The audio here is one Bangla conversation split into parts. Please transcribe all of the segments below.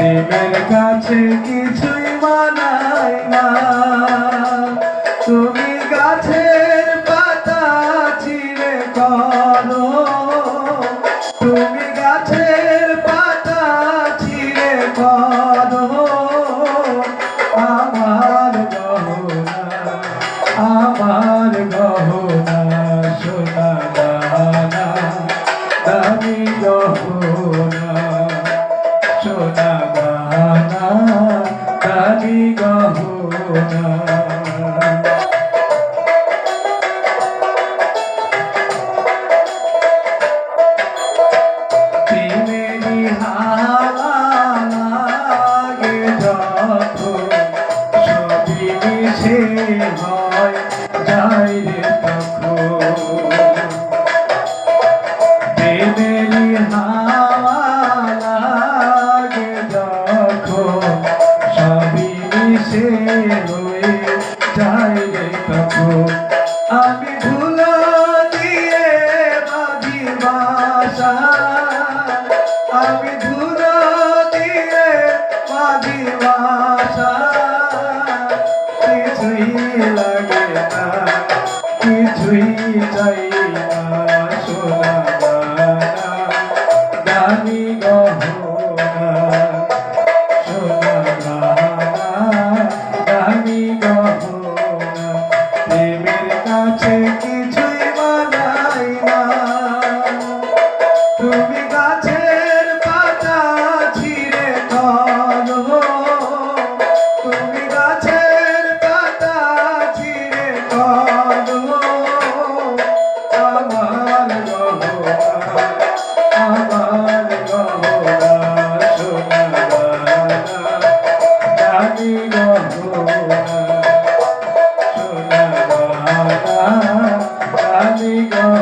প্রেমের কাছে কিছুই মানাই না। তুমি গাছের পাতা ছিঁড়ে করো। তুমি গাছের পাতা ছিঁড়ে করো। আমার গহনা আমার গহনা সোনা দানা, দামি গহনা সোনা হয় যায় রে তখন মিশে হয়ে যায় রে তখন আমি ধুলো দিয়ে বাঁধি বাসা, আমি ধুলো দিয়ে বাঁধি বাসা, কিছুই লাগে না কাছে কিছুই মানাই না। তুমি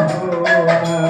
সোনা দানা দামি গহনা